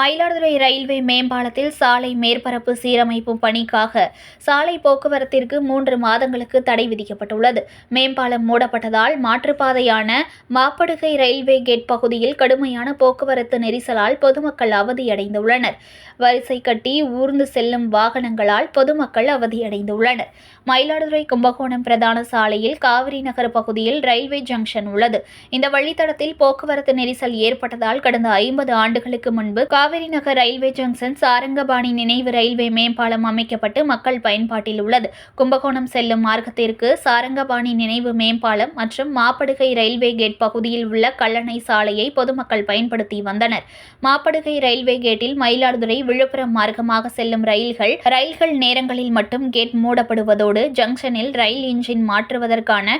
Mayiladuthurai railway மேம்பாலத்தில் சாலை மேற்பரப்பு சீரமைப்பு பணிக்காக சாலை போக்குவரத்திற்கு மூன்று மாதங்களுக்கு தடை விதிக்கப்பட்டுள்ளது. மேம்பாலம் மூடப்பட்டதால் மாற்றுப்பாதையான மாப்படுகை ரயில்வே கேட் பகுதியில் கடுமையான போக்குவரத்து நெரிசலால் பொதுமக்கள் அவதியடைந்துள்ளனர். வரிசை கட்டி ஊர்ந்து செல்லும் வாகனங்களால் பொதுமக்கள் அவதியடைந்துள்ளனர். மயிலாடுதுறை கும்பகோணம் பிரதான சாலையில் காவிரி நகர் பகுதியில் ரயில்வே ஜங்ஷன் உள்ளது. இந்த வழித்தடத்தில் போக்குவரத்து நெரிசல் ஏற்பட்டதால் கடந்த ஐம்பது ஆண்டுகளுக்கு முன்பு காவிரி நகர் ரயில்வே ஜங்ஷன் சாரங்கபாணி நினைவு ரயில்வே மேம்பாலம் அமைக்கப்பட்டு மக்கள் பயன்பாட்டில் உள்ளது. கும்பகோணம் செல்லும் மார்க்கத்திற்கு சாரங்கபாணி நினைவு மேம்பாலம் மற்றும் மாப்படுகை ரயில்வே கேட் பகுதியில் உள்ள கல்லணை சாலையை பொதுமக்கள் பயன்படுத்தி வந்தனர். மாப்படுகை ரயில்வே கேட்டில் மயிலாடுதுறை விழுப்புரம் மார்க்கமாக செல்லும் ரயில்கள் ரயில்கள் நேரங்களில் மட்டும் கேட் மூடப்படுவதோடு ஜங்ஷனில் ரயில் இன்ஜின் மாற்றுவதற்கான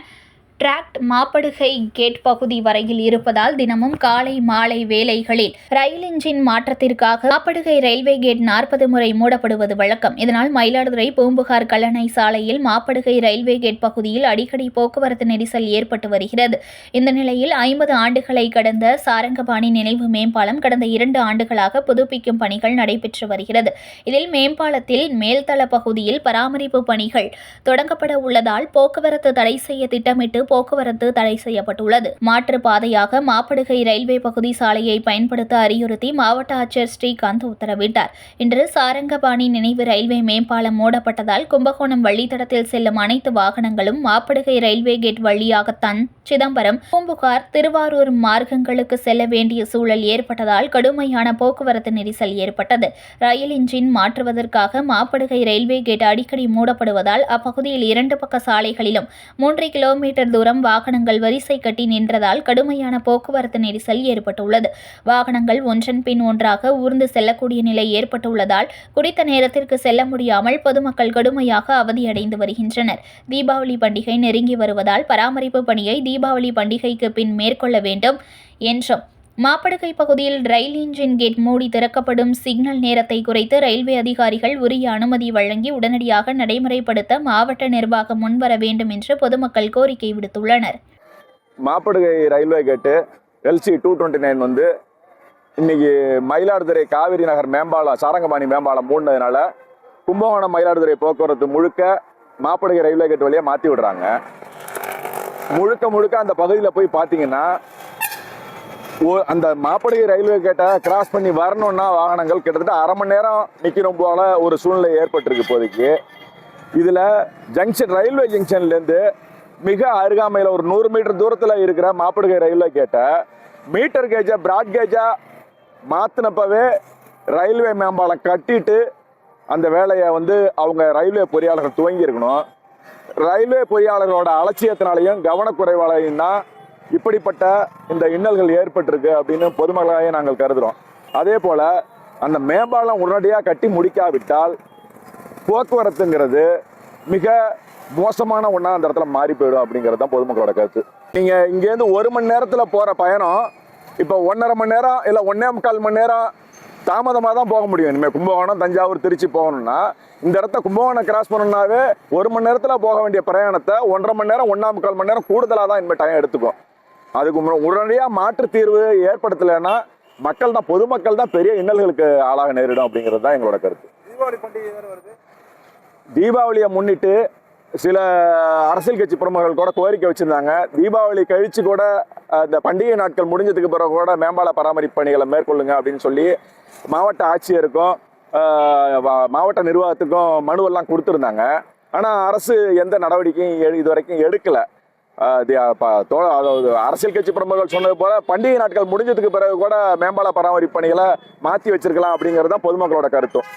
டிராக்ட் மாப்படுகை கேட் பகுதி வரையில் இருப்பதால் தினமும் காலை மாலை வேளைகளில் ரயில் இன்ஜின் மாற்றத்திற்காக மாப்படுகை ரயில்வே கேட் நாற்பது முறை மூடப்படுவது வழக்கம். இதனால் மயிலாடுதுறை பூம்புகார் கல்லணை சாலையில் மாப்படுகை ரயில்வே கேட் பகுதியில் அடிக்கடி போக்குவரத்து நெரிசல் ஏற்பட்டு வருகிறது. இந்த நிலையில் ஐம்பது ஆண்டுகளை கடந்த சாரங்கபாணி நினைவு மேம்பாலம் கடந்த இரண்டு ஆண்டுகளாக புதுப்பிக்கும் பணிகள் நடைபெற்று வருகிறது. இதில் மேம்பாலத்தில் மேல்தள பகுதியில் பராமரிப்பு பணிகள் தொடங்கப்பட உள்ளதால் போக்குவரத்து தடை செய்ய திட்டமிட்டு போக்குவரத்து தடை செய்யப்பட்டுள்ளது. மாற்றுப் பாதையாக மாப்படுகை ரயில்வே பகுதி சாலையை பயன்படுத்த அறிவுறுத்தி மாவட்ட ஆட்சியர் ஸ்ரீகாந்த் உத்தரவிட்டார். இன்று சாரங்கபாணி நினைவு ரயில்வே மேம்பாலம் மூடப்பட்டதால் கும்பகோணம் வழித்தடத்தில் செல்லும் அனைத்து வாகனங்களும் மாப்படுகை ரயில்வே கேட் வழியாகத்தான் சிதம்பரம் பூம்புகார் திருவாரூர் மார்க்கங்களுக்கு செல்ல வேண்டிய சூழல் ஏற்பட்டதால் கடுமையான போக்குவரத்து நெரிசல் ஏற்பட்டது. ரயில் இன்ஜின் மாற்றுவதற்காக மாப்படுகை ரயில்வே கேட் அடிக்கடி மூடப்படுவதால் அப்பகுதியில் இரண்டு பக்க சாலைகளிலும் மூன்று கிலோமீட்டர் தூரம் வாகனங்கள் வரிசை கட்டி நின்றதால் கடுமையான போக்குவரத்து நெரிசல் ஏற்பட்டுள்ளது. வாகனங்கள் ஒன்றன் பின் ஒன்றாக ஊர்ந்து செல்லக்கூடிய நிலை ஏற்பட்டுள்ளதால் குறித்த நேரத்திற்கு செல்ல முடியாமல் பொதுமக்கள் கடுமையாக அவதியடைந்து வருகின்றனர். தீபாவளி பண்டிகை நெருங்கி வருவதால் பராமரிப்பு பணியை தீபாவளி பண்டிகைக்கு பின் மேற்கொள்ள வேண்டும் என்றும் மாப்படுகை பகுதியில் ரயில் இன்ஜின் கேட் மூடி திறக்கப்படும் சிக்னல் நேரத்தை குறைத்து ரயில்வே அதிகாரிகள் உரிய அனுமதி வழங்கி உடனடியாக நடைமுறைப்படுத்த மாவட்ட நிர்வாகம் முன்வர வேண்டும் என்று பொதுமக்கள் கோரிக்கை விடுத்துள்ளனர். Mappadugai railway gate LC two twenty nine வந்து இன்னைக்கு மயிலாடுதுறை காவிரி நகர் மேம்பாலம் சாரங்கபாணி மேம்பாலம் மூடினதுனால கும்பகோணம் மயிலாடுதுறை போக்குவரத்து முழுக்க மாப்படுகை ரயில்வே கேட் வழியாக மாற்றி விடுறாங்க. முழுக்க முழுக்க அந்த பகுதியில் போய் பார்த்தீங்கன்னா அந்த மாப்படுகை ரயில்வே கேட்டை கிராஸ் பண்ணி வரணும்னா வாகனங்கள் கிட்டத்தட்ட அரை மணி நேரம் நிற்கணும் போல ஒரு சூழ்நிலை ஏற்பட்டிருக்கு இப்போதைக்கு. இதில் ஜங்ஷன் ரயில்வே ஜங்ஷன்லேருந்து மிக அருகாமையில் ஒரு நூறு மீட்டர் தூரத்தில் இருக்கிற மாப்படுகை ரயில்வே கேட்டை மீட்டர் கேஜா பிராட் கேஜா மாற்றினப்பவே ரயில்வே மேம்பாலம் கட்டிட்டு அந்த வேலையை வந்து அவங்க ரயில்வே பொறியாளர்கள் துவங்கியிருக்கணும். ரயில்வே பொறியாளர்களோட அலட்சியத்தினாலையும் கவனக்குறைவாலையும் தான் இப்படிப்பட்ட இந்த இன்னல்கள் ஏற்பட்டிருக்கு அப்படின்னு பொதுமக்களாக நாங்கள் கருதுகிறோம் அதே போல் அந்த மேம்பாலம் உடனடியாக கட்டி முடிக்காவிட்டால் போக்குவரத்துங்கிறது மிக மோசமான ஒன்றா அந்த இடத்துல மாறி போயிடும் அப்படிங்கிறது தான் பொதுமக்களோட கருத்து. நீங்கள் இங்கேருந்து ஒரு மணி நேரத்தில் போகிற பயணம் இப்போ ஒன்றரை மணி நேரம் இல்லை ஒன்றே முக்கால் மணி நேரம் தாமதமாக தான் போக முடியும். இனிமேல் கும்பகோணம் தஞ்சாவூர் திருச்சி போகணும்னா இந்த இடத்த கும்பகோணம் கிராஸ் பண்ணணும்னாவே ஒரு மணி நேரத்தில் போக வேண்டிய பிரயாணத்தை ஒன்றரை மணி நேரம் ஒன்றாம் முக்கால் மணி நேரம் கூடுதலாக தான் இனிமேல் டைம் எடுத்துக்கும். அதுக்கு உடனடியாக மாற்று தீர்வு ஏற்படுத்தலைன்னா மக்கள் தான் பொதுமக்கள் தான் பெரிய இன்னல்களுக்கு ஆளாக நேரிடும் அப்படிங்கிறது தான் எங்களோட கருத்து. தீபாவளி பண்டிகை வருது. தீபாவளியை முன்னிட்டு சில அரசியல் கட்சி பிரமுகர்கள் கூட கோரிக்கை வச்சிருந்தாங்க. தீபாவளி கழிச்சு கூட இந்த பண்டிகை நாட்கள் முடிஞ்சதுக்கு பிறகு கூட மேம்பால பராமரிப்பு பணிகளை மேற்கொள்ளுங்க அப்படின்னு சொல்லி மாவட்ட ஆட்சியருக்கும் மாவட்ட நிர்வாகத்துக்கும் மனுவெல்லாம் கொடுத்துருந்தாங்க. ஆனால் அரசு எந்த நடவடிக்கையும் இது வரைக்கும் எடுக்கலை. அதாவது அரசியல் கட்சி பிரமுகர்கள் சொன்னது போல பண்டிகை நாட்கள் முடிஞ்சதுக்கு பிறகு கூட மேம்பால பராமரிப்பு பணிகளை மாற்றி வச்சிருக்கலாம் அப்படிங்கிறது தான் பொதுமக்களோட கருத்தும்.